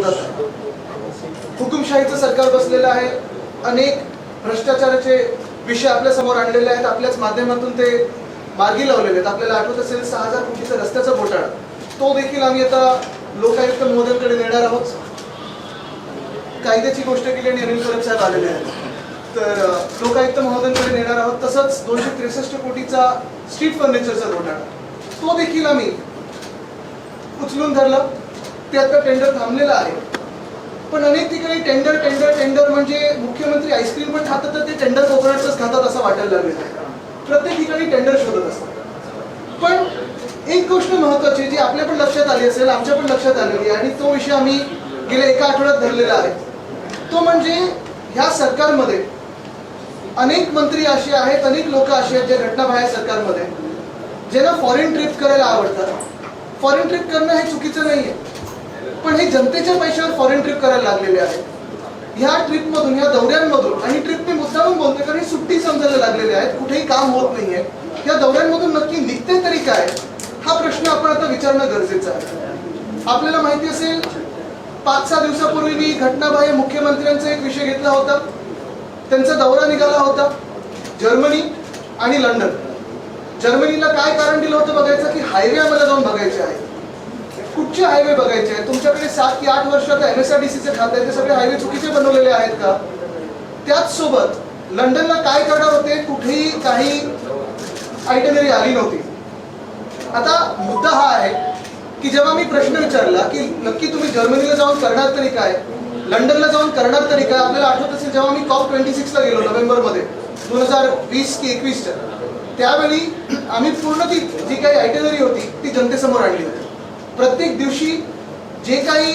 विरोधात आहे. हुकुमशाहीचं सरकार बसलेलं आहे. अनेक भ्रष्टाचाराचे विषय आपल्यासमोर आणलेले आहेत. आपल्याच माध्यमातून ते मार्गी लावलेले आहेत. आपल्याला आठवत असेल सहा हजार कोटीचा रस्त्याचा घोटाळा. तो देखील आम्ही आता लोकायुक्त महोदयांकडे नेणार आहोत. कायद्याची गोष्ट केली आणि अनिल परब साहेब आलेले आहेत. तर लोकायुक्त महोदयांकडे नेणार आहोत. तसंच दोनशे त्रेसष्ट कोटीचा स्ट्रीट फर्निचरचा घोटाळा. तो देखील आम्ही उचलून धरलं. ते आता टेंडर थांबलेलं आहे. पण अनेक ठिकाणी टेंडर टेंडर टेंडर म्हणजे मुख्यमंत्री आईस्क्रीम पण खातात तर ते टेंडर कोकोनटच खातात असं वाटायला लागलेलं प्रत्येक ठिकाणी टेंडर शोधत असतात. पण एक गोष्ट महत्वाची जी आपल्या पण लक्षात आली असेल आमच्या पण लक्षात आलेली आहे आणि तो विषय आम्ही गेल्या एका आठवड्यात धरलेला आहे. तो म्हणजे ह्या सरकारमध्ये अनेक मंत्री असे आहेत अनेक लोक असे आहेत जे घटनाबाह्य सरकारमध्ये. ज्यांना फॉरेन ट्रिप करायला आवडतात. फॉरेन ट्रिप करणं हे चुकीचं नाही आहे पण हे जनतेच्या पैशावर फॉरेन ट्रिप करायला लागलेले आहेत. ह्या ट्रिपमधून ह्या दौऱ्यांमधून आणि ट्रिप मी मुद्दामून बोलते कारण सुट्टी समजायला लागलेली आहेत. कुठेही काम होत नाहीये. या दौऱ्यांमधून नक्की निघते तरी काय? हा प्रश्न आपण आता विचारणं गरजेचं आहे. आपल्याला माहिती असेल पाच सहा दिवसापूर्वी मी घटनाबाह्य मुख्यमंत्र्यांचा एक विषय घेतला होता. त्यांचा दौरा निघाला होता. जर्मनी आणि लंडन. जर्मनीला काय कारण दिलं होतं बघायचं की हायवे आम्हाला जाऊन बघायचे आहे. कुठचे हायवे बघायचे? आहेत तुमच्याकडे सात की आठ वर्षात एम एस आर डी सीचे खाते आहे ते सगळे हायवे चुकीचे बनवलेले आहेत का? त्याच सोबत लंडनला काय करणार होते? कुठेही काही आयटनरी आली नव्हती. आता मुद्दा हा आहे की जेव्हा मी प्रश्न विचारला की नक्की तुम्ही जर्मनीला जाऊन करणार तरी काय? लंडनला जाऊन करणार तरी काय? आपल्याला आठवत असेल जेव्हा मी कॉप ट्वेंटी सिक्सला गेलो नोव्हेंबरमध्ये दोन हजार वीस की एकवीसच्या. त्यावेळी आम्ही पूर्ण ती जी काही आयटनरी होती ती जनतेसमोर आणली होती. प्रत्येक दिवशी जे काही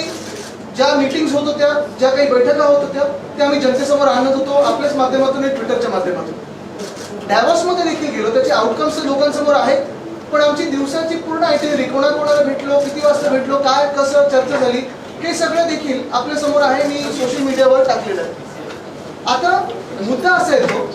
ज्या मीटिंग्स होत होत्या ज्या काही बैठका होत होत्या त्या आम्ही जनतेसमोर आणत होतो. आपल्याच माध्यमातून आणि ट्विटरच्या माध्यमातून. डॅवॉसमध्ये देखील गेलो. त्याचे आउटकम्स लोकांसमोर आहेत. पण आमची दिवसाची पूर्ण आयटनरी कोणाकोणाला भेटलो किती वाजता भेटलो काय कसं चर्चा झाली हे सगळं देखील आपल्यासमोर आहे. मी सोशल मीडियावर टाकलेलं आहे. आता मुद्दा असा येतो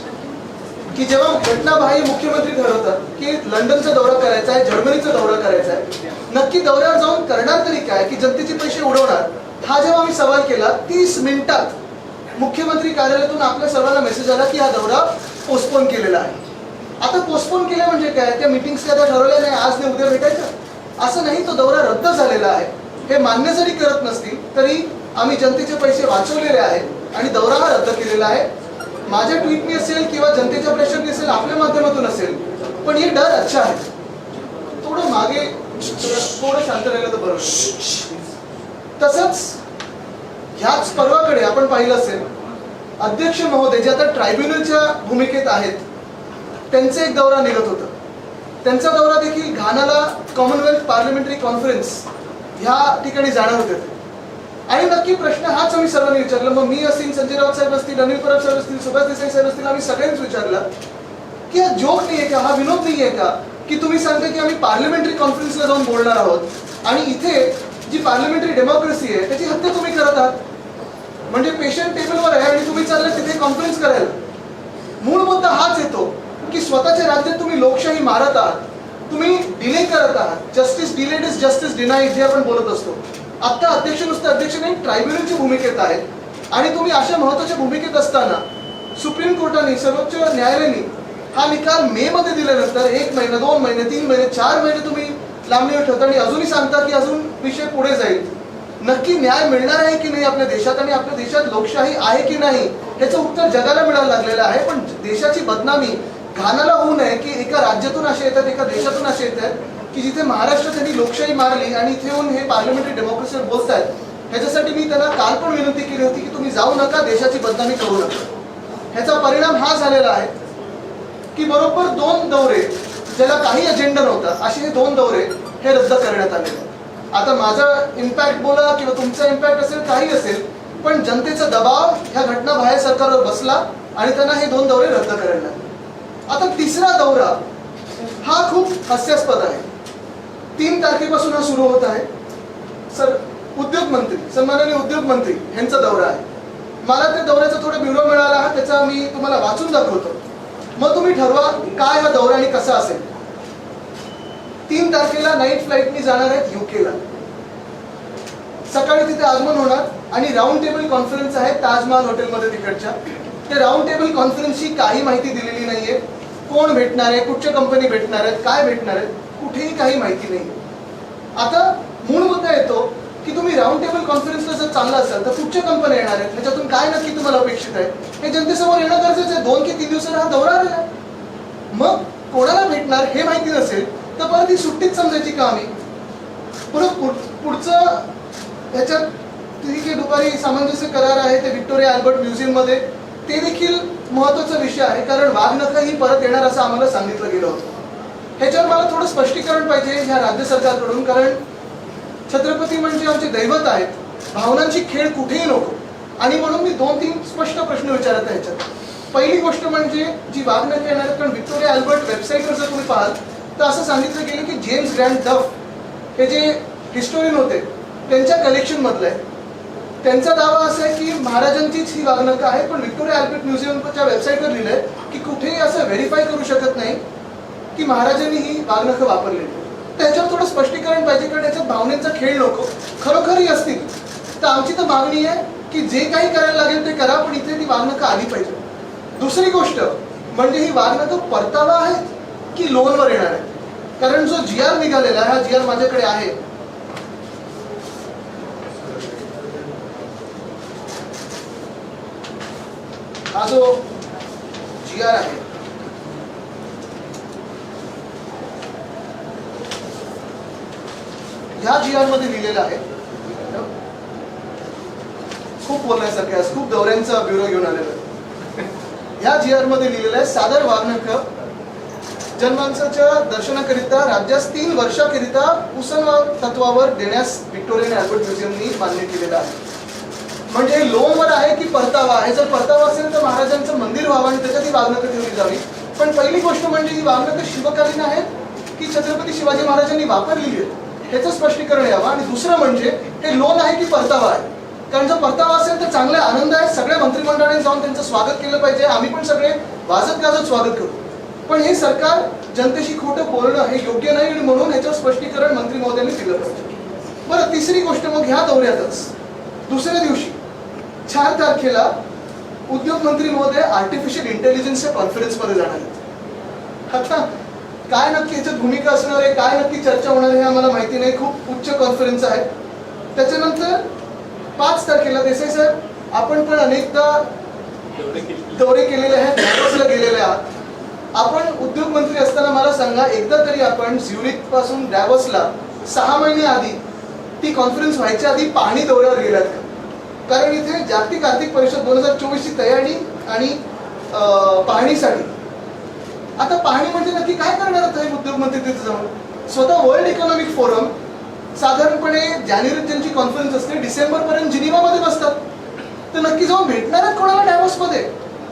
की जेव्हा घटनाबाह्य मुख्यमंत्री ठरवतात की लंडनचा दौरा करायचा आहे जर्मनीचा दौरा करायचा आहे नक्की दौऱ्यावर जाऊन करणार तरी काय की जनतेचे पैसे उडवणार? हा जेव्हा आम्ही सवाल केला तीस मिनिटात मुख्यमंत्री कार्यालयातून आपल्या सर्वांना मेसेज आला की हा दौरा पोस्टपोन केलेला आहे. आता पोस्टपोन केलं म्हणजे काय? त्या मिटिंग्स काय ठरवल्या नाही? आज नाही उद्या भेटायचं असं नाही तो दौरा रद्द झालेला आहे. हे मान्य जरी करत नसतील तरी आम्ही जनतेचे पैसे वाचवलेले आहेत आणि दौरा हा रद्द केलेला आहे. माझ्या ट्विटनी असेल किंवा जनतेच्या प्रेशरनी असेल आपल्या माध्यमातून असेल पण हे डर अच्छा आहे. थोडं मागे थोडं शांत राहिलं तर बरं तसंच ह्याच पर्वाकडे आपण पाहिलं असेल अध्यक्ष महोदय जे आता ट्रायब्युनलच्या भूमिकेत आहेत त्यांचा एक दौरा निघत होता. त्यांचा दौरा देखील घानाला कॉमनवेल्थ पार्लमेंटरी कॉन्फरन्स ह्या ठिकाणी जाणार होते. ते. आणि नक्की प्रश्न हाच आम्ही सर्वांनी विचारला. मग मी असतील संजय राऊत साहेब असतील अनिल परब साहेब असतील सुभाष देसाई साहेब असतील आम्ही सगळ्यांनीच विचारला की हा जोक नाहीये का? हा विनोद नाहीये का? की तुम्ही सांगता की आम्ही पार्लमेंटरी कॉन्फरन्सला जाऊन बोलणार आहोत आणि इथे जी पार्लमेंटरी डेमोक्रेसी आहे त्याची हत्या तुम्ही करत आहात. म्हणजे पेशंट टेबलवर आहे आणि तुम्ही चाललं तिथे कॉन्फरन्स करायला. मूळ मुद्दा हाच येतो की स्वतःच्या राज्यात तुम्ही लोकशाही मारत आहात. तुम्ही डिले करत आहात. Justice delayed is justice denied जे आपण बोलत असतो. आता अध्यक्ष नुसतं अध्यक्ष नाही ट्रायब्युनलची भूमिकेत आहेत. आणि तुम्ही अशा महत्त्वाच्या भूमिकेत असताना सुप्रीम कोर्टाने सर्वोच्च न्यायालयाने हा निकाल मे मध्ये दिल्यानंतर एक महिना दोन महिने तीन महिने चार महिने तुम्ही लांबणीवर ठेवता आणि अजूनही सांगता की अजून विषय पुढे जाईल. नक्की न्याय मिळणार आहे की नाही आपल्या देशात आणि आपल्या देशात लोकशाही आहे की नाही याचं उत्तर जगाला मिळायला लागलेलं आहे. पण देशाची बदनामी घाणाला होऊ नये की एका राज्यातून असे येतात एका देशातून असे येत आहेत की जिथे महाराष्ट्र त्यांनी लोकशाही मारली आणि इथे येऊन हे पार्लमेंटरी डेमोक्रेसीवर बोलतायत ह्याच्यासाठी मी त्यांना काल पण विनंती केली होती की तुम्ही जाऊ नका देशाची बदनामी करू नका. ह्याचा परिणाम हा झालेला आहे की बरोबर दोन दौरे ज्याला काही अजेंडा नव्हता असे हे दोन दौरे हे रद्द करण्यात आले. आता माझा इम्पॅक्ट बोला किंवा तुमचा इम्पॅक्ट असेल काही असेल पण जनतेचा दबाव ह्या घटना बाहेर सरकारवर बसला आणि त्यांना हे दोन दौरे रद्द करायला आता तिसरा दौरा हा खूप हास्यास्पद आहे. तीन तारखेपासून हा सुरू होत आहे. सर उद्योग मंत्री सन्माननीय उद्योग मंत्री यांचा दौरा आहे. मला त्या दौऱ्याचा थोडा ब्युरो मिळाला त्याचा मी तुम्हाला वाचून दाखवतो. मग तुम्ही ठरवा काय हा दौरा आणि कसा असेल. तीन तारखेला नाईट फ्लाईटनी जाणार आहेत युकेला सकाळी तिथे आगमन होणार आणि राऊंड टेबल कॉन्फरन्स आहे ताजमहाल हॉटेलमध्ये तिकडच्या. त्या राऊंड टेबल कॉन्फरन्सची काही माहिती दिलेली नाहीये. कोण भेटणार आहे कुठच्या कंपनी भेटणार आहेत काय भेटणार आहेत. कुठेही काही माहिती नाही. आता मूळ मुद्दा येतो की तुम्ही राऊंड टेबल कॉन्फरन्सला जर चालला असाल तर कुठच्या कंपन्या येणार आहेत? ह्याच्यातून काय नक्की तुम्हाला अपेक्षित आहे? हे जनतेसमोर येणं गरजेचं आहे. दोन की तीन दिवसाला हा दौरा आलेला आहे. मग कोणाला भेटणार हे माहिती नसेल तर परत ही सुट्टीच समजायची का आम्ही? परत पुढचं ह्याच्यात ठीक आहे दुपारी सामंजस्य करार आहे ते व्हिक्टोरिया अल्बर्ट म्युझियममध्ये ते देखील महत्त्वाचा विषय आहे. कारण वाघनखं ही परत येणार असं आम्हाला सांगितलं गेलं होतं. ह्याच्यावर मला थोडं स्पष्टीकरण पाहिजे ह्या राज्य सरकारकडून कारण छत्रपती म्हणजे आमचे दैवत आहेत. भावनांची खेळ कुठेही नको. आणि म्हणून मी दोन तीन स्पष्ट प्रश्न विचारत आहे ह्याच्यात पहिली गोष्ट म्हणजे जी वागणं येणार कारण व्हिक्टोरिया अल्बर्ट वेबसाईटवर जर तुम्ही पाहाल तर असं सांगितलं गेलं की जेम्स ग्रँड डफ हे जे हिस्टोरियन होते त्यांच्या कलेक्शन मधलं आहे. त्यांचा दावा असा आहे की महाराजांचीच ही वागणं आहे पण व्हिक्टोरिया अल्बर्ट म्युझियमच्या वेबसाईटवर लिहिलंय की कुठेही असं व्हेरीफाय करू शकत नाही. की महाराजांनी ही वाघनखं वापरलेली त्याच्यावर थोडं स्पष्टीकरण पाहिजे कारण याच्यात भावनेचा खेळ नको. खरोखरही असतील. तर आमची तर मागणी आहे की जे काही करायला लागेल ते करा पण इथे ती वाघनखं आली पाहिजे. दुसरी गोष्ट म्हणजे ही वाघनखं परतावा आहेत की लोनवर येणार आहे कारण जो जी आर निघालेला आहे हा जी आर माझ्याकडे आहे. हा जो जी आर आहे ह्या जी आर लिहिलेलं आहे. खूप बोलण्यासारखे आहे. खूप दौऱ्यांचा ब्युरो घेऊन आलेला आहे. ह्या जी लिहिलेलं आहे सादर वाघनख जन्मांसाच्या दर्शनाकरिता राज्यास तीन वर्षाकरिता उसन तत्वावर देण्यास व्हिक्टोरियन अल्बर्ट म्युझियमनी मान्य केलेलं आहे. म्हणजे लोनवर आहे की परतावा? आहे जर परतावा असेल तर महाराजांचं मंदिर व्हावं आणि त्याच्यात ही वाघनखं ठेवली जावी. पण पहिली गोष्ट म्हणजे ही वाघनखं शिवकालीन आहेत की छत्रपती शिवाजी महाराजांनी वापरलेली आहेत. ह्याचं स्पष्टीकरण यावं. आणि दुसरं म्हणजे हे लोन आहे की परतावा आहे? कारण जर परतावा असेल तर चांगला आनंद आहे. सगळ्या मंत्रिमंडळाने जाऊन त्यांचं स्वागत केलं पाहिजे. आम्ही पण सगळे वाजत गाजत स्वागत करू. पण हे सरकार जनतेशी खोटं बोलणं हे योग्य नाही आणि म्हणून ह्याचं स्पष्टीकरण मंत्री महोदयांनी दिलं पाहिजे. बरं तिसरी गोष्ट मग ह्या दौऱ्यातच. दुसऱ्या दिवशी चार तारखेला उद्योग मंत्री महोदय आर्टिफिशियल इंटेलिजन्सच्या कॉन्फरन्समध्ये जाणार आहेत. आता काय नक्की याच्यात भूमिका असणार आहे काय नक्की चर्चा होणार आहे हे आम्हाला माहिती नाही. खूप उच्च कॉन्फरन्स आहे. त्याच्यानंतर पाच तारखेला देसाई साहेब आपण पण अनेकदा दौरे केलेले. आहेत डॅवॉसला गेलेले आहात. आपण उद्योग मंत्री असताना मला सांगा एकदा तरी आपण झ्युरिकपासून डॅवॉसला सहा महिने आधी ती कॉन्फरन्स व्हायच्या आधी पाहणी दौऱ्यावर गेल्यात कारण इथे जागतिक आर्थिक परिषद दोन हजार चोवीसची तयारी आणि पाहणीसाठी आता पाहणी म्हणजे नक्की काय करणार आता उद्योग मंत्री तिथे जाऊन? स्वतः वर्ल्ड इकॉनॉमिक फोरम साधारणपणे जानेवारीत त्यांची कॉन्फरन्स असते डिसेंबर पर्यंत जिनिवामध्ये बसतात. तर नक्की जाऊन भेटणार आहेत कोणाला डॅवसमध्ये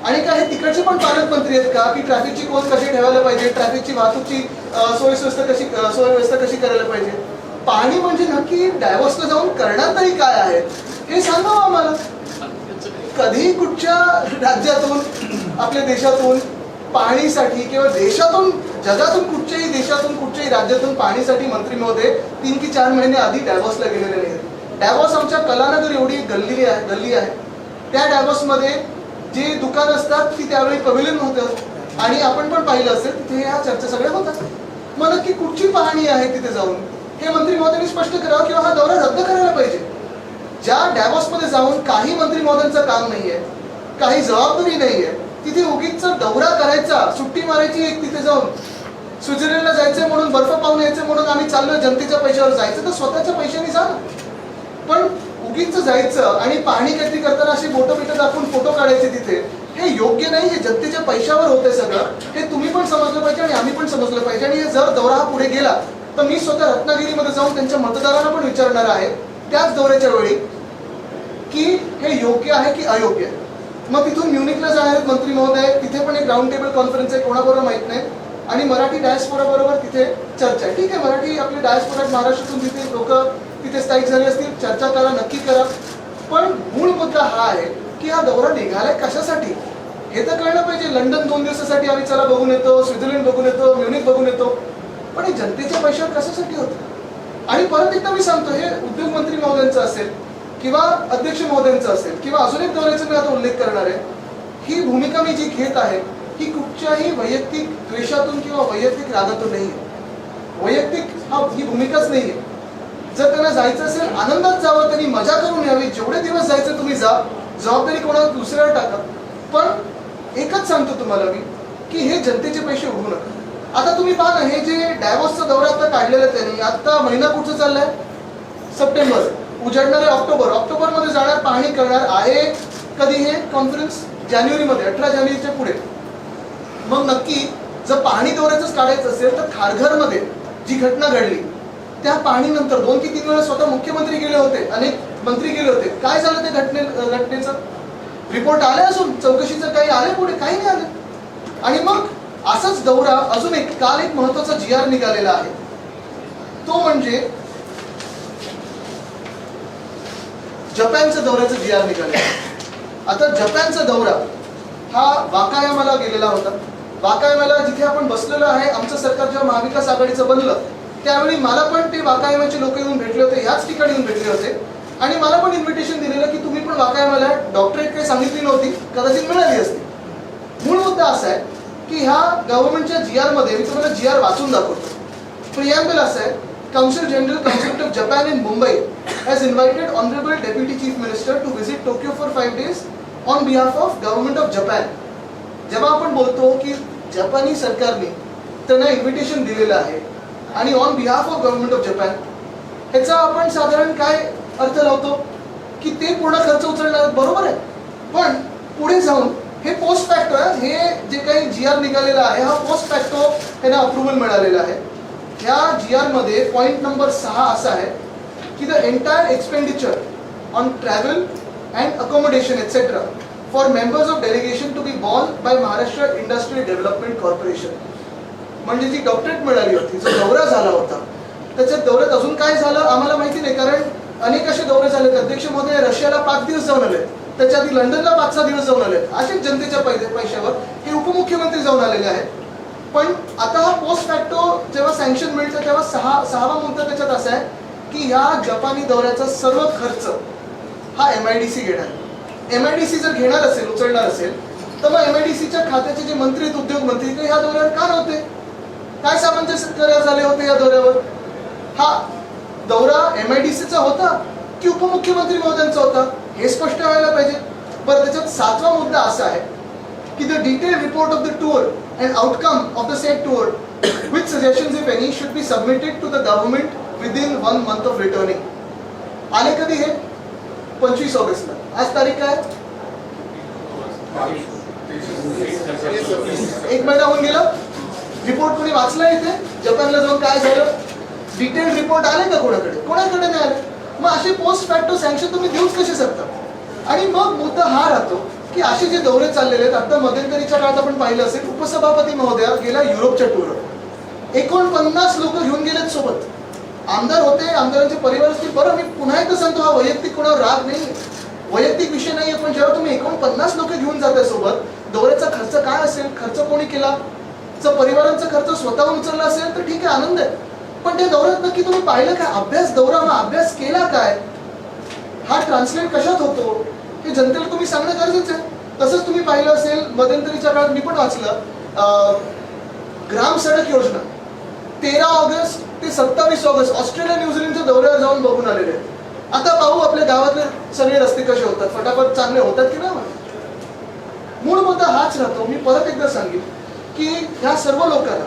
आणि काय हे तिकडचे पण पालकमंत्री आहेत का? की ट्रॅफिकची कोण कशी ठेवायला पाहिजे? ट्रॅफिकची वाहतूकची सोय सोयीस्वस्त कशी सोय सोयव्यवस्था कशी करायला पाहिजे? पाहणी म्हणजे नक्की डायव्हर्सला जाऊन करणार तरी काय आहे? हे सांगावं आम्हाला. कधी कुठच्या राज्यातून आपल्या देशातून पाणीसाठी किंवा देशातून जगातून कुठच्याही देशातून कुठच्याही राज्यातून पाणीसाठी मंत्री महोदय तीन की चार महिने आधी डॅवॉसला गेलेले नाहीत. डॅवॉस आमच्या कलानगर एवढी गल्ली आहे गल्ली आहे. त्या डॅबॉसमध्ये जे दुकान असतात ती त्यावेळी पवेलियन होतं. आणि आपण पण पाहिलं असेल तिथे ह्या चर्चा सगळ्या होतात. मग नक्की कुठची पाहणी आहे तिथे जाऊन? हे मंत्री महोदयांनी स्पष्ट करावं किंवा हा दौरा रद्द करायला पाहिजे. ज्या डॅवॉसमध्ये जाऊन काही मंत्री महोदयांचं काम आहे काही जबाबदारी नाहीये तिथे उगीच दौरा करायचा सुट्टी मारायची एक तिथे जाऊन. स्वित्झर्लंडला जायचं म्हणून बर्फ पाहून यायचं म्हणून आम्ही चाललो जनतेच्या पैशावर. जायचं तर स्वतःच्या पैशाने जा पण उगीच जायचं आणि पाहणी काहीतरी करताना अशी बोटं बिटं दाखवून फोटो काढायचे तिथे हे योग्य नाही हे जनतेच्या पैशावर होते सगळं. हे तुम्ही पण समजलं पाहिजे आणि आम्ही पण समजलं पाहिजे. आणि हे जर दौरा हा पुढे गेला तर मी स्वतः रत्नागिरीमध्ये जाऊन त्यांच्या मतदारांना पण विचारणार आहे त्याच दौऱ्याच्या वेळी की हे योग्य आहे की अयोग्य आहे? मग तिथून म्युनिकला जाणार आहेत मंत्री महोदय. तिथे पण एक राऊंड टेबल कॉन्फरन्स आहे कोणाबरोबर माहीत नाही. आणि मराठी डायस्पोरा बरोबर तिथे चर्चा आहे. ठीक आहे मराठी आपली डायस्पोरात महाराष्ट्रातून तिथे लोक तिथे स्थायिक झाले असतील चर्चा करा नक्की करा. पण मूळ मुद्दा हा आहे की हा दौरा निघालाय कशासाठी? हे तर कळलं पाहिजे. लंडन दोन दिवसासाठी आम्ही चला बघून येतो स्वित्झर्लंड बघून येतो म्युनिक बघून येतो. पण हे जनतेच्या पैशावर कशासाठी होतं? आणि परत एकदा मी सांगतो हे उद्योग मंत्री महोदयांचं असेल किंवा अध्यक्ष महोदयांचं असेल किंवा अजून एक दौऱ्याचा मी आता उल्लेख करणार आहे ही भूमिका मी जी घेत आहे ही कुठच्याही वैयक्तिक द्वेषातून किंवा वैयक्तिक रागातून नाही आहे वैयक्तिक हा ही भूमिकाच नाही आहे जर त्यांना जायचं असेल आनंदात जावं त्यांनी मजा करून यावी जेवढे दिवस जायचं तुम्ही जा जबाबदारी कोणाला दुसऱ्यावर टाका. पण एकच सांगतो तुम्हाला मी की हे जनतेचे पैसे उडवू नका. आता तुम्ही पहा ना हे जे डायव्हर्सचा दौरा आता काढलेला आहे त्यांनी आता महिना कुठचा चाललाय? सप्टेंबर. उजडणार आहे ऑक्टोबर. ऑक्टोबरमध्ये जाणार पाहणी करणार आहे कधी हे कॉन्फरन्स जानेवारीमध्ये अठरा जानेवारीच्या पुढे. मग नक्की जर पाहणी दौऱ्याचंच काढायचं असेल तर खारघरमध्ये जी घटना घडली त्या पाहणीनंतर दोन की तीन वेळा स्वतः मुख्यमंत्री गेले होते अनेक मंत्री गेले होते. काय झालं ते घटने घटनेचं? रिपोर्ट आले असून चौकशीचं काही आले पुढे? काही नाही आले. आणि मग असाच दौरा अजून एक काल एक महत्त्वाचा जी आर निघालेला आहे. तो म्हणजे जपानचं दौऱ्याचं जी आर निघाले. आहे. आता जपानचा दौरा हा वाकायामाला गेलेला होता. वाकायामाला जिथे आपण बसलेलो आहे आमचं सरकार जेव्हा महाविकास आघाडीचं बनलं त्यावेळी मला पण ते वाकायामाचे लोक येऊन भेटले होते ह्याच ठिकाणी येऊन भेटले होते. आणि मला पण इन्व्हिटेशन दिलेलं की तुम्ही पण वाकायामाला डॉक्टरेट काही सांगितली नव्हती कदाचित मिळाली असती. मूळ मुद्दा असा आहे की ह्या गव्हर्नमेंटच्या जी आरमध्ये मी तुम्हाला जी आर वाचून दाखवतो. प्रियांबल असं आहे Council general council of Japan in Mumbai has invited honourable deputy chief minister to visit Tokyo for five days on behalf of government of Japan जेव्हा आपण बोलतो की जपानी सरकारने त्यांना इन्व्हिटेशन दिलेलं आहे आणि on behalf of government of Japan ह्याचा आपण साधारण काय अर्थ लावतो? की ते पूर्ण खर्च उचलणार बरोबर आहे. पण पुढे जाऊन हे पोस्ट फॅक्टो आहे. हे जे काही जी आर निघालेला आहे हा पोस्ट फॅक्टो त्यांना अप्रुव्हल मिळालेला आहे. ह्या जी आरमध्ये पॉईंट नंबर सहा असा आहे की the entire expenditure on travel and accommodation etcetera for members of delegation to be borne by Maharashtra industry development corporation म्हणजे जी डॉक्टरेट मिळाली होती जो दौरा झाला होता त्याच्या दौऱ्यात अजून काय झालं आम्हाला माहिती नाही कारण अनेक असे दौरे झाले अध्यक्ष महोदय रशियाला पाच दिवस जाऊन आले त्याच्या आधी लंडनला पाच सहा दिवस जाऊन आले असेच जनतेच्या पैशावर हे उपमुख्यमंत्री जाऊन आलेले आहेत. पण आता हा पोस्ट फॅक्टो जेव्हा सँक्शन मिळतं तेव्हा सहा सहावा मुद्दा त्याच्यात असा आहे की ह्या जपानी दौऱ्याचा सर्व खर्च हा एम आय डी सी घेणार. एम आय डी सी जर घेणार असेल उचलणार असेल तर मग एम आय डी सीच्या खात्याचे जे मंत्री आहेत उद्योग मंत्री ते ह्या दौऱ्यावर का नव्हते? काय सामंजस्य करार झाले होते या दौऱ्यावर? हा दौरा एम आय डी सीचा होता की उपमुख्यमंत्री महोदयांचा होता? हे स्पष्ट व्हायला पाहिजे. बरं त्याच्यात सातवा मुद्दा असा आहे की the detail report of the tour and outcome of the set tour, which suggestions, if any should be submitted to the government within one month of returning आले कधी हे? पंचवीस ऑगस्टला आज तारीख काय? एक महिना होऊन गेला. रिपोर्ट कोणी वाचला इथे? जपानला जाऊन काय झालं? डिटेल रिपोर्ट आले का कोणाकडे? कोणाकडे नाही आले? मग असे पोस्ट फॅक्टो सँक्शन तुम्ही देऊच कसे शकता? आणि मग मुद्दा हा राहतो की असे जे दौरे चाललेले आहेत आता मध्यंतरीच्या काळात आपण पाहिलं असेल उपसभापती महोदया गेल्या युरोपच्या टूरवर एकोणपन्नास लोक घेऊन गेलेत सोबत. आमदार होते आमदारांचे परिवार असतील बरं मी पुन्हा एकदा सांगतो हा वैयक्तिक कोणावर राग नाही वैयक्तिक विषय नाहीये पण जेव्हा तुम्ही एकोणपन्नास लोक घेऊन जाताय सोबत दौऱ्याचा खर्च काय असेल खर्च कोणी केला? जर परिवारांचा खर्च स्वतःहून उचलला असेल तर ठीक आहे आनंद आहे. पण त्या दौऱ्यात नक्की तुम्ही पाहिलं काय? अभ्यास दौरा हा अभ्यास केला काय? हा ट्रान्सलेट कशात होतो? हे जनतेला तुम्ही सांगणं गरजेचं आहे. तसंच तुम्ही पाहिलं असेल मध्यंतरीच्या काळात मी पण वाचलं अं, ग्राम सडक योजना. तेरा ऑगस्ट ते सत्तावीस ऑगस्ट ऑस्ट्रेलिया न्यूझीलंडच्या दौऱ्यावर जाऊन बघून आलेले आहेत. आता पाहू आपल्या गावातले सगळे रस्ते कसे होतात. फटाफट चांगले होतात की नाही मूळ मुद्दा हाच राहतो मी परत एकदा सांगेन की ह्या सर्व लोकांना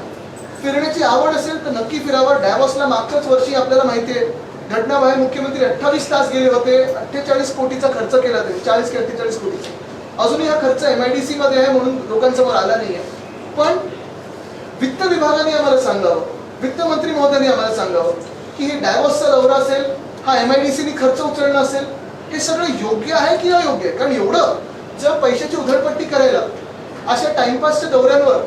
फिरण्याची आवड असेल तर नक्की फिरावं. डॅवॉसला मागच्याच वर्षी आपल्याला माहिती आहे घटना बाहेर मुख्यमंत्री अठ्ठावीस तास गेले होते अठ्ठेचाळीस कोटीचा खर्च केला त्यांनी चाळीस की अठ्ठेचाळीस कोटीचा. अजूनही हा खर्च एम आय डी सी मध्ये आहे म्हणून लोकांसमोर आला नाहीये. पण वित्त विभागाने आम्हाला सांगावं वित्त मंत्री महोदयांनी आम्हाला सांगावं की हे डायव्हर्सचा दौरा असेल हा एम आय डी सीने खर्च उचलणं असेल हे सगळं योग्य आहे की अयोग्य आहे? कारण एवढं जर पैशाची उधळपट्टी करायला अशा टाइमपासच्या दौऱ्यांवर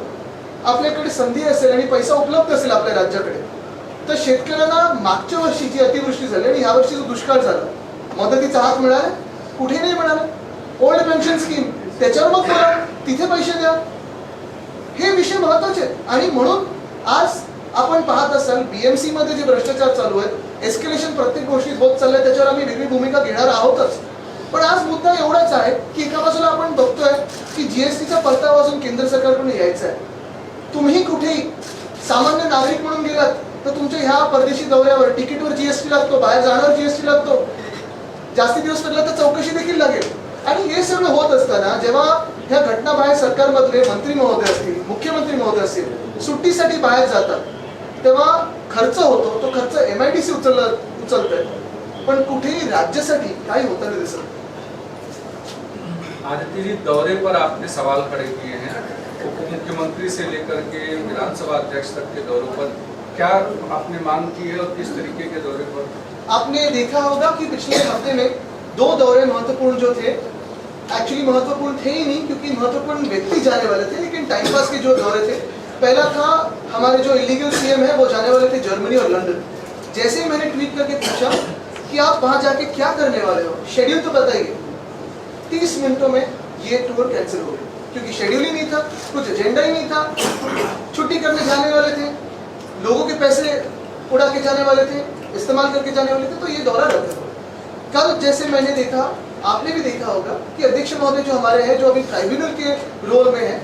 आपल्याकडे संधी असेल आणि पैसा उपलब्ध असेल आपल्या राज्याकडे तर शेतकऱ्यांना मागच्या वर्षी जी अतिवृष्टी झाली आणि ह्या वर्षी जो दुष्काळ झाला मदतीचा हात मिळाला कुठे नाही मिळाला. ओल्ड पेन्शन स्कीम त्याच्यावर मग बोला तिथे पैसे द्या. हे विषय महत्त्वाचे आहेत. आणि म्हणून आज आपण पाहत असाल बीएमसी मध्ये जे भ्रष्टाचार चालू आहेत एस्केलेशन प्रत्येक गोष्टीत होत चाललंय त्याच्यावर आम्ही वेगळी भूमिका घेणार आहोतच. पण आज मुद्दा एवढाच आहे की एका बाजूला आपण बघतोय की जीएसटीचा परतावा अजून केंद्र सरकारकडून यायचा आहे. तुम्ही कुठेही सामान्य नागरिक म्हणून गेलात तर तुमच्या ह्या परदेशी दौऱ्यावर तिकीटवर जीएसटी लागतो बाहेर जाण्यावर जीएसटी लागतो. जास्ती दिवस लागला तर चौकशी देखील लागेल. आणि हे सगळं होत असताना जेव्हा ह्या घटना बाहेर सरकारमधले मंत्री महोदय असतील मुख्यमंत्री महोदय असतील सुट्टीसाठी बाहेर जातात तेव्हा खर्च होतो तो खर्च एम आय डी सी उचल उचलतोय. पण कुठेही राज्यासाठी काही होताना दिसत. आदित्य जी दौरे पर आपने सवाल खड़े किए हैं. उप मुख्यमंत्री से लेकर के विधानसभा अध्यक्ष तक के दौरों पर क्या आपने मांग की है और किस तरीके के दौरे पर? आपने देखा होगा कि पिछले हफ़्ते में दो दौरे महत्वपूर्ण जो थे एक्चुअली महत्वपूर्ण थे ही नहीं, क्योंकि महत्वपूर्ण व्यक्ति जाने वाले थे, लेकिन टाइम पास के जो दौरे थे, पहला था हमारे जो इलीगल सीएम है, वो जाने वाले थे जर्मनी और लंदन जैसे ही मैंने ट्वीट करके पूछा कि आप वहाँ जाके क्या करने वाले हो शेड्यूल तो बताइए। तीस मिनटों में ये टूर कैंसिल हो गया, क्योंकि शेड्यूल ही नहीं था, कुछ एजेंडा ही नहीं था। छुट्टी करने जाने वाले थे लोगों के पैसे उड़ा के जाने वाले थे, इस्तेमाल करके जाने वाले थे तो ये दौरा रद्द हो कल जैसे मैंने देखा, आपने भी देखा होगा कि अध्यक्ष महोदय जो हमारे हैं, जो अभी ट्राइब्यूनल के रोल में हैं,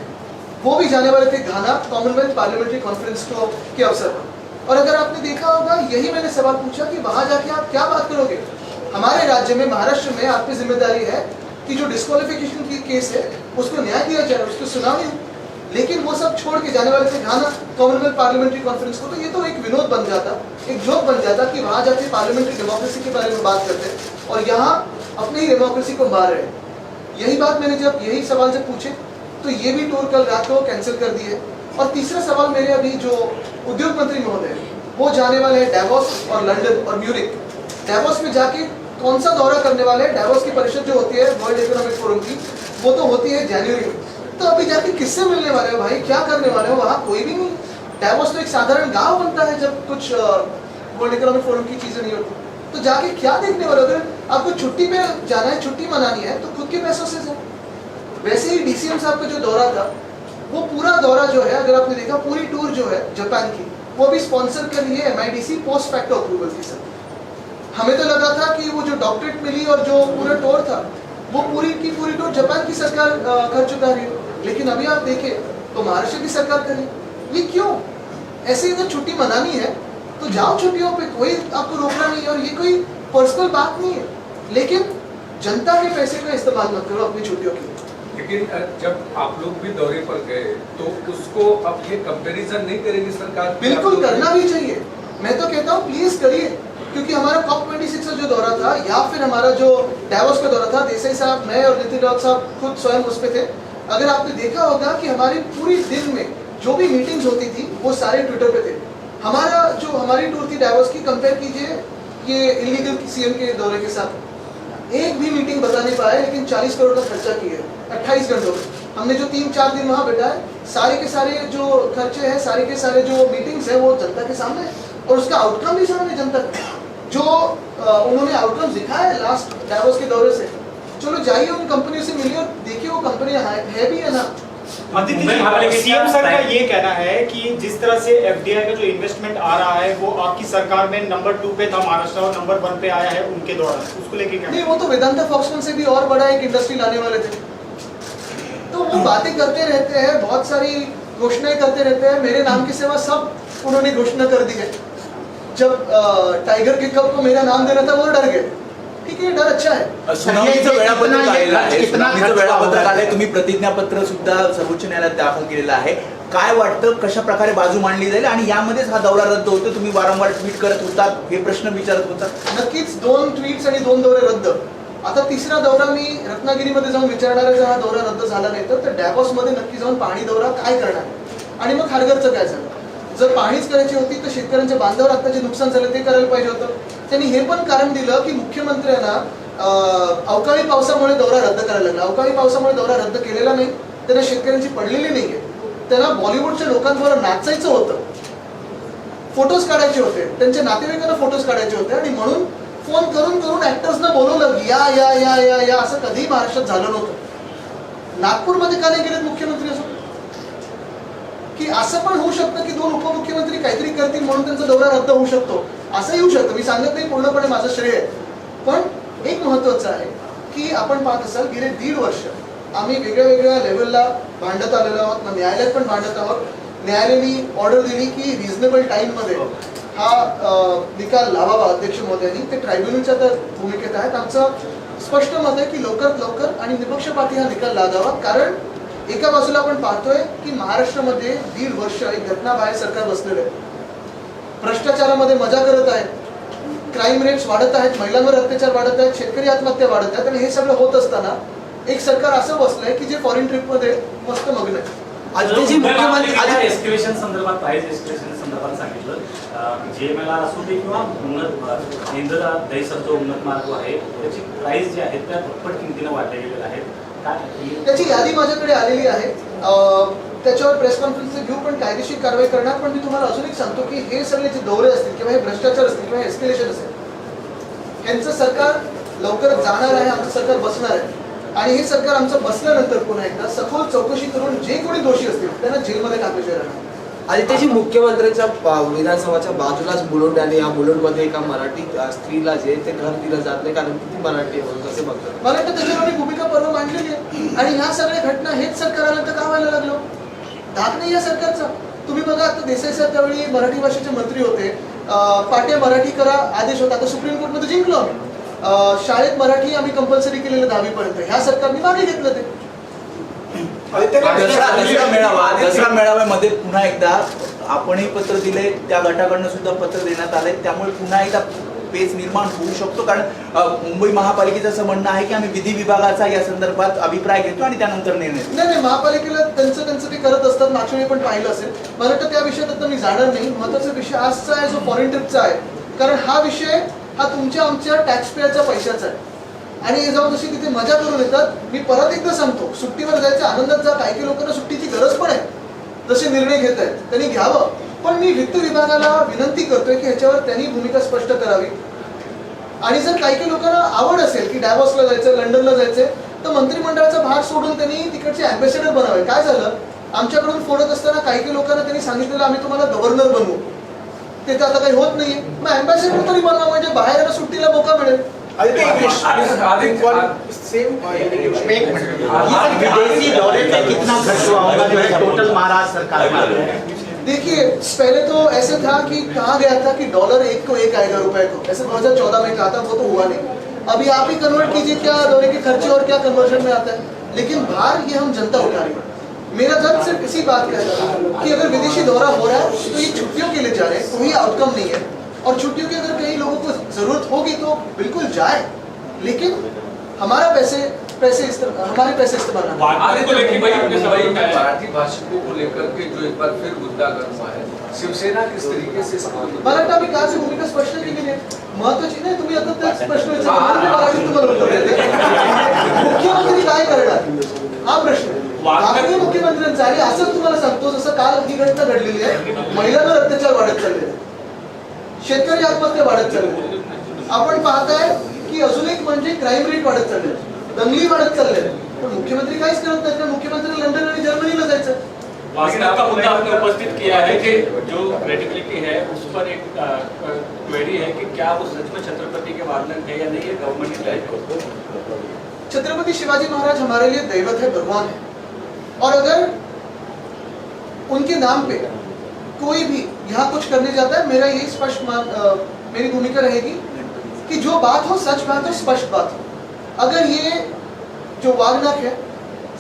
वो भी जाने वाले थे घाना कॉमनवेल्थ पार्लियामेंट्री कॉन्फ्रेंस को, के अवसर पर। और अगर आपने देखा होगा, यही मैंने सवाल पूछा कि वहाँ जाके आप क्या बात करोगे? हमारे राज्य में, महाराष्ट्र में आपकी ज़िम्मेदारी है कि जो डिस्क्वालिफिकेशन की केस है, उसको न्याय दिया जाए, उसको सुनावी लेकिन वो सब छोड़ के जाने वाले थे घाना कॉमनवेल्थ पार्लियामेंट्री कॉन्फ्रेंस को तो ये तो एक विनोद बन जाता, एक जोक बन जाता कि वहाँ जाके पार्लियामेंट्री डेमोक्रेसी के बारे में बात करते हैं और यहाँ अपनी डेमोक्रेसी को मार रहे यही बात मैंने जब, यही सवाल जब पूछे तो ये भी टूर कल रात को कैंसिल कर दिए। और तीसरा सवाल मेरे अभी जो उद्योग मंत्री महोदय, वो जाने वाले हैं डेवोस और लंदन और म्यूरिक डेवोस में जाके कौन सा दौरा करने वाले हैं? डेवोस की परिषद जो होती है वर्ल्ड इकोनॉमिक फोरम की, वो तो होती है जनवरी में। तो अभी जाके किससे मिलने वाले हो भाई? क्या करने वाले हो? वहाँ कोई भी नहीं। डेवोस तो एक साधारण गाँव बनता है जब कुछ वर्ल्ड इकोनॉमिक फोरम की चीज़ें नहीं होती। तो जाके क्या देखने वाले अगर आपको छुट्टी पे जाना है, छुट्टी मनानी है तो खुद के पैसों से जाओ। वैसे ही डीसीएम साहब का जो दौरा था, वो पूरा दौरा जो है, अगर आपने देखा, पूरी टूर जो है जापान की, वो भी स्पॉन्सर कर रही है एमआईडीसी पोस्ट फैक्टो अप्रूवल की सर। हमें तो लगा था कि वो जो डॉक्टरेट मिली और जो पूरा टूर था, वो पूरी की पूरी टूर जापान की सरकार खर्च उठा रही हो। लेकिन अभी आप देखें तो महाराष्ट्र की सरकार करी। ये क्यों? ऐसे अगर छुट्टी मनानी है तो जाओ छुट्टियों पे कोई आपको रोकना नहीं है और ये कोई पर्सनल बात नहीं है। लेकिन जनता के पैसे का इस्तेमाल मत करो अपनी छुट्टियों के लिए। लेकिन जब आप लोग भी दौरे पर गए तो उसको अब ये कंपैरिजन नहीं करेगी सरकार बिल्कुल करना भी चाहिए। मैं तो कहता हूँ प्लीज़ करिए। क्योंकि हमारा कॉप 26 का जो दौरा था या फिर हमारा जो डेवोस का दौरा था देसाई साहब मैं और नितिन राउत साहब खुद स्वयं उस पे थे। अगर आपने देखा होगा कि हमारे पूरी दिन में जो भी मीटिंग्स होती थी, वो सारे ट्विटर पे थे। हमारा जो, हमारी टूर थी डेवोस की कंपेयर कीजिए ये इलीगल सीएम के दौरे के साथ। एक भी मीटिंग बता नहीं पाए, लेकिन 40 करोड़ का खर्चा किया है अट्ठाईस घंटों में। हमने जो तीन चार दिन वहाँ बैठा है सारे के सारे जो खर्चे हैं, सारे के सारे जो मीटिंग्स हैं, वो जनता के सामने और उसका आउटकम भी सामने जनता। जो उन्होंने आउटकम दिखाया है लास्ट डाइवर्स के दौरे से चलो जाइए उन कंपनियों से मिलिए और देखिए वो कंपनियाँ है, है भी है ना? सीएम सर का ये कहना है कि जिस तरह से एफडीआई का जो इन्वेस्टमेंट आ रहा है वो आपकी सरकार में नंबर टू पे था महाराष्ट्र और नंबर वन पे आया है उनके दौरान उसको लेके क्या? नहीं वो तो वेदांता फॉक्सकॉन से भी और बड़ा एक इंडस्ट्री लाने वाले थे। तो वो बातें करते रहते हैं बहुत सारी घोषणाएँ करते रहते हैं। मेरे नाम के सिवा सब उन्होंने घोषणा कर दी है। जब टाइगर के कप को मेरा नाम देना था वो डर गए। ठीक है डर अच्छा है सुनावणीचं वेळापत्रक आलेलं आहे. सुनावणीचं वेळापत्रक. आलंय तुम्ही प्रतिज्ञापत्र सुद्धा सर्वोच्च न्यायालयात दाखल केलेलं आहे. काय वाटतं कशा प्रकारे बाजू मांडली जाईल आणि यामध्येच हा दौरा रद्द होतो तुम्ही वारंवार ट्विट करत होता हे प्रश्न विचारत होता नक्कीच दोन ट्विट्स आणि दोन दौरे रद्द. आता तिसरा दौरा मी रत्नागिरीमध्ये जाऊन विचारणार आहे जर हा दौरा रद्द झाला नाही तर तर डॅबॉसमध्ये नक्की जाऊन पाहणी दौरा काय करणार? आणि मग खारघरचं काय झालं? जर पाहणीच करायची होती तर शेतकऱ्यांच्या बांधावर आता जे नुकसान झालं ते करायला पाहिजे होतं. त्यांनी हे पण कारण दिलं की मुख्यमंत्र्यांना अं, अवकाळी पावसामुळे दौरा रद्द करायला लागला. अवकाळी पावसामुळे दौरा रद्द केलेला नाही. त्यांना शेतकऱ्यांची पडलेली नाहीये. त्यांना बॉलिवूडच्या लोकांबरोबर नाचायचं होतं. फोटोज काढायचे होते. त्यांच्या नातेवाईकांना फोटोज काढायचे होते. आणि म्हणून फोन करून करून ऍक्टर्सना बोलवलं या या या या या असं कधीही महाराष्ट्रात झालं नव्हतं. नागपूरमध्ये का नाही गेलेत मुख्यमंत्री असं की असं पण होऊ शकतं की दोन उपमुख्यमंत्री काहीतरी करतील म्हणून त्यांचा दौरा रद्द होऊ शकतो. असं येऊ शकतं. मी सांगत नाही पूर्णपणे माझं श्रेय पण एक महत्वाचं आहे की आपण पाहत असाल गेले दीड वर्ष आम्ही वेगळ्या वेगळ्या लेवलला भांडत आलेलो आहोत. मग न्यायालयात पण भांडत आहोत. न्यायालयाने ऑर्डर दिली की रिझनेबल टाईममध्ये हा. अं, निकाल लावावा अध्यक्ष महोदयांनी. ते ट्रायब्युनलच्या तर भूमिकेत आहेत. आमचं स्पष्ट मत आहे की लवकरात लवकर आणि निपक्षपाती हा निकाल लागावा. कारण एका बाजूला आपण पाहतोय की महाराष्ट्रामध्ये दीड वर्ष एक घटनाबाहेर सरकार बसलेलं आहे. भ्रष्टाचारामध्ये मजा करत आहे क्राईम रेट्स वाढत आहेत महिलांवर अत्याचार वाढत आहेत शेतकरी आत्महत्या वाढत आहेत. आणि हे सगळं होत असताना एक सरकार असं बसलंय की जे फॉरेन ट्रिपमध्ये मस्त मग्न आहे. मुख्यमंत्री एस्क्युलेशन संदर्भात प्राइस संदर्भात सांगितलं. जे मला असू दे किंवा उन्नत इंदिरा दहीसर जो उन्नत मार्ग आहे त्याची प्राइस जी आहेत त्या दुप्पट किमतीनं वाढल्या गेलेल्या आहेत. त्याची यादी माझ्याकडे आलेली आहे. त्याच्यावर प्रेस कॉन्फरन्स घेऊ पण कायदेशीर कारवाई करणार पण मी तुम्हाला अजून एक सांगतो की हे सगळे जे दौरे असतील किंवा हे भ्रष्टाचार असतील किंवा एस्केलेशन असेल यांचं सरकार लवकरच जाणार आहे आमचं सरकार बसणार आहे. आणि हे सरकार आमचं बसल्यानंतर पुन्हा एकदा सखोल चौकशी करून जे कोणी दोषी असतील त्यांना जेलमध्ये टाकल्याशिवाय राहणार आदित्यजी मुख्यमंत्र्यांच्या पा- विधानसभाच्या बाजूलाच बुलुंड आणि या बुलुंडमध्ये एका मराठी स्त्रीला जे ते घर दिलं जात नाही कारण किती मराठी म्हणून कसे बघतात. मला वाटतं त्याच्यावर भूमिका पर्व मांडलेली आहे. आणि ह्या सगळ्या घटना हेच सरकार आलं तर का व्हायला लागलो. धाक नाही या सरकारचा. तुम्ही बघा आता देसाई साहेब त्यावेळी मराठी भाषेचे मंत्री होते. अं, पाट्या मराठी करा आदेश होता. आता सुप्रीम कोर्टमध्ये जिंकलो आम्ही. शाळेत मराठी आम्ही कंपल्सरी केलेलं दहावीपर्यंत. ह्या सरकारने मागे घेतलं ते. दसरा मेळावा. दसरा मेळाव्यामध्ये पुन्हा एकदा आपणही पत्र दिले त्या गटाकडनं सुद्धा पत्र देण्यात आलंय त्यामुळे पुन्हा एकदा पेच निर्माण होऊ शकतो. कारण मुंबई महापालिकेचं असं म्हणणं आहे की आम्ही विधी विभागाचा या संदर्भात अभिप्राय घेतो आणि त्यानंतर निर्णय नाही नाही महापालिकेला त्यांचं त्यांचं ते करत असतात. मागच्या पण पाहिलं असेल. मला वाटतं त्या विषयात मी जाणार नाही. महत्त्वाचा विषय आजचा आहे जो फॉरेन ट्रिपचा आहे. कारण हा विषय हा तुमच्या आमच्या टॅक्सपेअरच्या पैशाचा आहे. आणि जाऊन जशी तिथे मजा करून येतात मी परत एकदा सांगतो. सुट्टीवर जायचं आनंदात जा. काही काही लोकांना सुट्टीची गरज पण आहे. जसे निर्णय घेत आहेत त्यांनी घ्यावं. पण मी वित्त विभागाला विनंती करतोय की ह्याच्यावर त्यांनी भूमिका स्पष्ट करावी आणि जर काही काही लोकांना आवड असेल की डॅवॉसला जायचं लंडनला जायचं तर मंत्रिमंडळाचा भाग सोडून त्यांनी तिकडचे अँबॅसेडर बनावे काय झालं आमच्याकडून फोडत असताना काही काही लोकांना त्यांनी सांगितलेलं आम्ही तुम्हाला गव्हर्नर बनवू ते तर आता काही होत नाहीये मग अँबॅसेडर तरी बनवा म्हणजे बाहेर सुट्टीला मोका मिळेल कितना खर्च हुआ होगा जो है टोटल महाराष्ट्र सरकार देखिए, पहले तो ऐसे था कि कहा गया था कि डॉलर एक को एक आएगा रुपए को। ऐसे 2014 में कहा था, वो तो हुआ नहीं। अभी आप ही कन्वर्ट कीजिए क्या दौरे के खर्चे और क्या कन्वर्जन में आता है। लेकिन भार ये हम जनता उठा रही है। मेरा जब सिर्फ़ इसी बात का है कि अगर विदेशी दौरा हो रहा है तो ये छुट्टियों के लिए जा रहे हैं कोई आउटकम नहीं है। और छुट्टियों की अगर कई लोगों को ज़रूरत होगी तो बिल्कुल जाए। लेकिन हमारा पैसे पैसे हमारे पैसे इस्तेमाल भाई मराठी भाषिकों को लेकर के जो एक बार फिर मुद्दा गर्म हुआ है शिवसेना किस तरीके से आम्ही भूमिका स्पष्ट केलेली आहे महत्वाची नाही तुम्ही आता तेच प्रश्न विचारला. म्हणून मी मराठीत तुम्हाला उत्तर देते. मुख्यमंत्री काय करणार? हा प्रश्न. मागणी मुख्यमंत्र्यांचा आणि असंच तुम्हाला सांगतो जसं काल ही घटना घडलेली आहे. महिलांवर अत्याचार वाढत चालले शेतकरी आत्महत्या वाढत चालले आपण पाहताय की अजून एक म्हणजे क्राईम रेट वाढत चालले. दंगली वाढत चालले. पण मुख्यमंत्री काहीच करत नाहीत. मुख्यमंत्री लंडन आणि जर्मनीला जायचं. लेकिन आपका मुद्दा आपने उपस्थित किया है कि जो क्रेडिबिलिटी है उस पर एक क्वेरी है कि क्या वो सच में छत्रपति के वादन है या नहीं ये गवर्नमेंट डिसाइड छत्रपति शिवाजी महाराज हमारे लिए दैवत है भगवान है। और अगर उनके नाम पे कोई भी यहाँ कुछ करने जाता है मेरा यही स्पष्ट मेरी भूमिका रहेगी कि जो बात हो सच बात हो स्पष्ट बात हो। अगर ये जो वागनक है,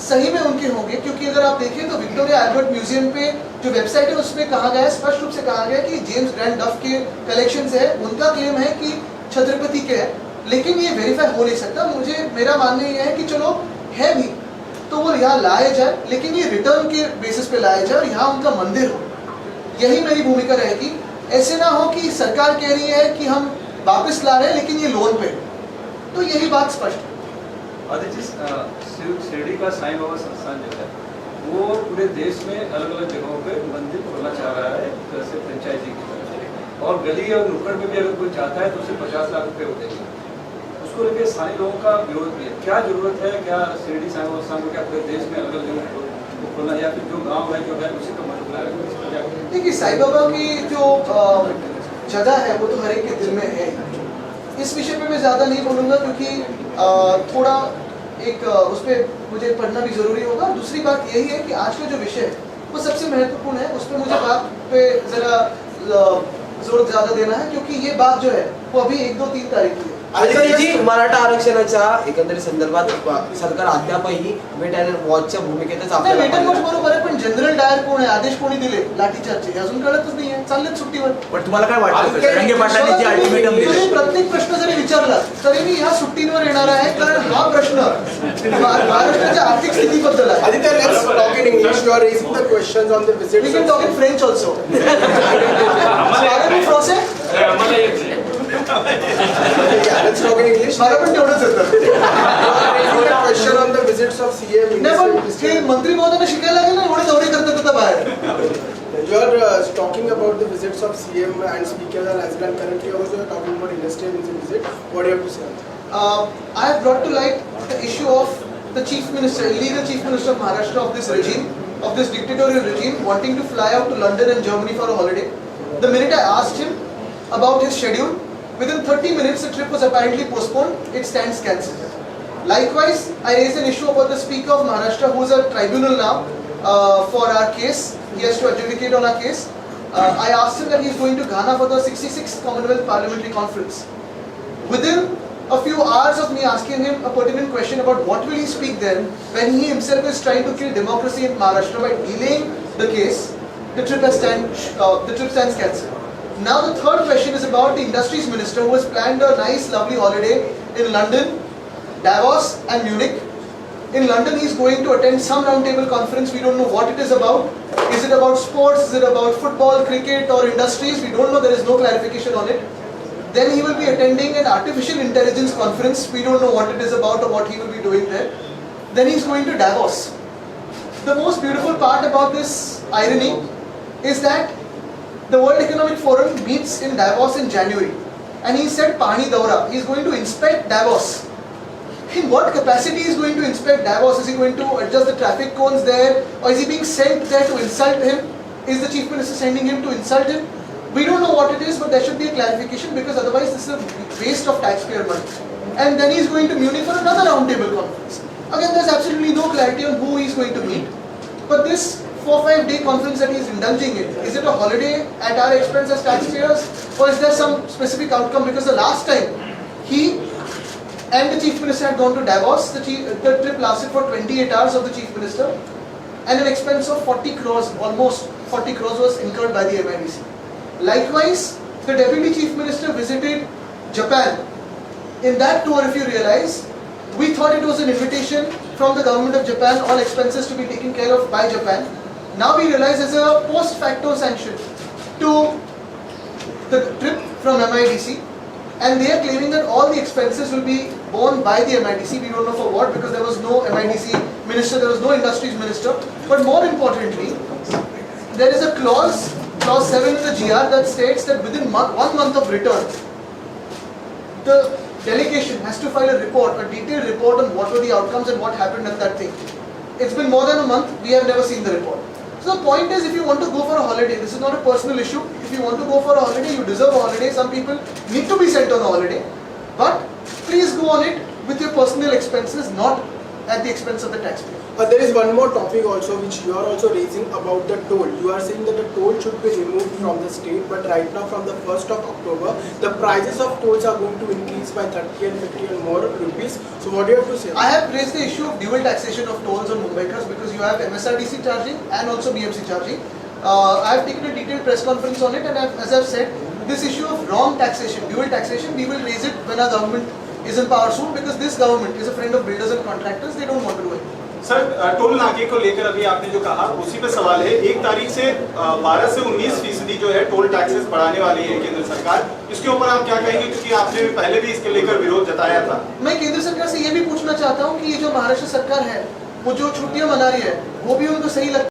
सही में उनके होंगे, क्योंकि अगर आप देखें तो विक्टोरिया एल्बर्ट म्यूज़ियम पे जो वेबसाइट है, उसमें कहा गया है, स्पष्ट रूप से कहा गया कि जेम्स ग्रैंड डफ के कलेक्शन है। उनका क्लेम है कि छत्रपति के है, लेकिन ये वेरीफाई हो नहीं सकता। मुझे, मेरा मानना ये है कि चलो, है भी तो वो यहाँ लाया जाए, लेकिन ये रिटर्न के बेसिस पे लाया जाए और यहाँ उनका मंदिर हो। यही मेरी भूमिका रहेगी। ऐसे ना हो कि सरकार कह रही है कि हम वापस ला रहे हैं, लेकिन ये लोन पे। तो यही बात स्पष्ट है। शिरडी का साईं बाबा संस्थान जो है वो पूरे देश में अलग अलग जगहों पे मंदिर खोलना चाह रहा है तरह फ्रेंचाइजी की तरह से। और गली और नुक्कड़ में भी अगर कोई चाहता है तो उसे पचास लाख रुपए हो देंगे। उसको लेके स्थानीय लोगों का विरोध भी है। क्या ज़रूरत है क्या शिरडी साईं बाबा संस्थान को क्या पूरे देश में अलग अलग जगहों को खोलना या फिर जो गाँव है जो है उसी को मल्टीप्लाई करके देखिए साई बाबा की जो जगह है वो तो हर एक के दिल में है। इस विषय पे मैं ज़्यादा नहीं बोलूँगा क्योंकि थोड़ा एक उस पर मुझे पढ़ना भी ज़रूरी होगा। दूसरी बात यही है कि आज का जो विषय है, वो सबसे महत्वपूर्ण है। उस पर मुझे बात पे ज़रा ज़ोर ज़्यादा देना है, क्योंकि ये बात जो है, वो अभी एक दो तीन तारीख की मराठा आरक्षणाच्या एकंदरीत संदर्भात सरकार अद्यापही वेट अँड वॉचच्या भूमिकेतच वॉच पाहिलं. बरोबर आहे पण जनरल डायर कोण आहे? आदेश कोणी दिले? लाठीचार्जचे हे अजून कळतच नाही आहे चाललेत सुट्टीवर. पण तुम्हाला काय वाटतं? प्रत्येक प्रश्न जरी विचारला तरी मी ह्या सुट्टींवर येणार आहे कारण हा प्रश्न महा- महाराष्ट्राच्या आर्थिक स्थितीबद्दल आहे. in French also. Parlez-vous français? Yeah, let's talk in English. मला पण तेवढंच येतं You are raising the question on the visits of CM. नाही पण Minister- हे मंत्री महोदयांना शिकायला लागेल ना एवढे दौरे करता करता बाहेर You are uh, talking about the visits of CM and Speaker and as well. Currently, also you are talking about industrial visit. What do you have to say? on that? uh, I have brought to light the issue of the chief minister, illegal chief minister of Maharashtra of this regime, of this dictatorial regime, wanting to fly out to London and Germany for a holiday. The minute I asked him about his schedule, within 30 minutes the trip was apparently postponed, it stands cancelled. Likewise, I raised an issue about the Speaker of Maharashtra, who is a tribunal now uh, for our case. He has to adjudicate on our case. Uh, I asked him that he is going to Ghana for the 66th Commonwealth Parliamentary Conference. Within a few hours of me asking him a pertinent question about what will he speak then, when he himself is trying to kill democracy in Maharashtra by delaying the case, the trip stand, uh, the trip stands cancelled. Now the third question is about the industries minister who has planned a nice, lovely holiday in London, Davos, and Munich. In London, he is going to attend some roundtable conference. We don't know what it is about. Is it about sports? Is it about football, cricket, or industries? We don't know. There is no clarification on it. Then he will be attending an artificial intelligence conference. We don't know what it is about or what he will be doing there. Then he is going to Davos. The most beautiful part about this irony is that the World Economic Forum meets in Davos in January. And he said Pani Daura. He's going to inspect Davos. In what capacity is he going to inspect Davos? Is he going to adjust the traffic cones there? Or is he being sent there to insult him? Is the chief minister sending him to insult him? We don't know what it is, but there should be a clarification because otherwise this is a waste of taxpayer money. And then he's going to Munich for another roundtable conference. Again, there's absolutely no clarity on who he's going to meet. But this four five day conference that he's indulging in, is it a holiday at our expense as taxpayers? Or is there some specific outcome? Because the last time he and the chief minister had gone to Davos. The, chief, the trip lasted for 28 hours of the chief minister, and an expense of 40 crores, almost 40 crores, was incurred by the MIDC. Likewise, the deputy chief minister visited Japan. In that tour, if you realize, we thought it was an invitation from the government of Japan, all expenses to be taken care of by Japan. Now we realize there's a post facto sanction to the trip from MIDC and they are claiming that all the expenses will be borne by the MIDC. We don't know for what because there was no MIDC minister, there was no industries minister. But more importantly, there is a clause, clause 7 in the GR that states that within one month of return, the delegation has to file a report, a detailed report on what were the outcomes and what happened at that thing. It's been more than a month, we have never seen the report. So the point is if you want to go for a holiday, this is not a personal issue. If you want to go for a holiday, you deserve a holiday. Some people need to be sent on a holiday. But please go on it with your personal expenses, not at the expense of the taxpayer. Uh, there is one more topic also which you are also raising about the toll. You are saying that the toll should be removed from the state, but right now from the 1st of October, the prices of tolls are going to increase by 30 and 50 and more rupees. So what do you have to say? I have raised the issue of dual taxation of tolls on Mumbaikars because you have MSRDC charging and also BMC charging. Uh, I have taken a detailed press conference on it and I've, as I've said, this issue of wrong taxation, dual taxation, we will raise it when our government is in power soon because this government is a friend of builders and contractors, they don't want to do it. Sir toll नाके को लेकर अभी आपने जो कहा उसी पे सवाल है। एक तारीख से अ, 12 से 19 फ़ीसदी जो है टोल टैक्सेस बढ़ाने वाली है केंद्र सरकार। इसके ऊपर आप क्या कहेंगे? क्योंकि आपने पहले भी इसके लेकर विरोध जताया था। मैं केंद्र सरकार से ये भी पूछना चाहता हूँ कि ये जो महाराष्ट्र सरकार है वो जो छुट्टियाँ मना रही है वो भी उनको सही लगता